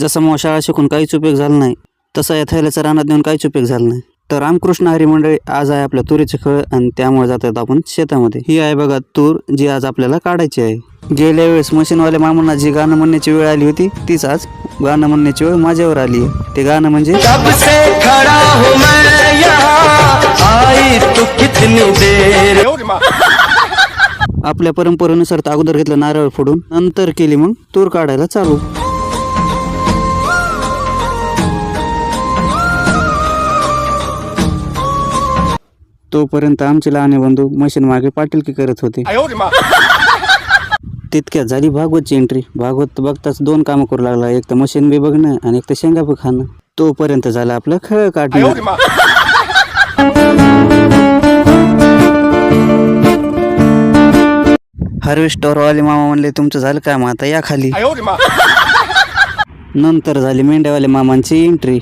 जसं मग शाळा शिकून काहीच उपयोग झाला नाही तसा या थैल्याचा रानात नेऊन काहीच उपयोग झाला नाही. तर रामकृष्ण हरी मंडळी आज आहे आपल्या तुरीचे खळ आणि त्यामुळे जातात आपण शेतामध्ये. ही आहे बघा तूर जी आज आपल्याला काढायची आहे. गेल्या वेळेस मशीनवाल्या मामांना जी गाणं म्हणण्याची वेळ आली होती तीच आज गाणं म्हणण्याची वेळ माझ्यावर आली आहे. ते गाणं म्हणजे हूँ आपल्या परंपरेनुसार तर अगोदर घेतलं नारळ फोडून नंतर केली मग तूर काढायला चालू. तोपर्यंत आमचे लहाने बंधू मशीन मागे पाटीलकी करत होते. तितक्यात झाली भागवतची एंट्री भागवत बघताच दोन कामं करू लागला. एक तर मशीन बी बघणं आणि एक तर शेंगा बी खाणं. तोपर्यंत झालं आपलं खळ काढणं. हार्वेस्टरवाले मामा म्हणले तुमचं झालं काय मग आता या खाली. नंतर झाली मेंढ्यावाले मामांची एंट्री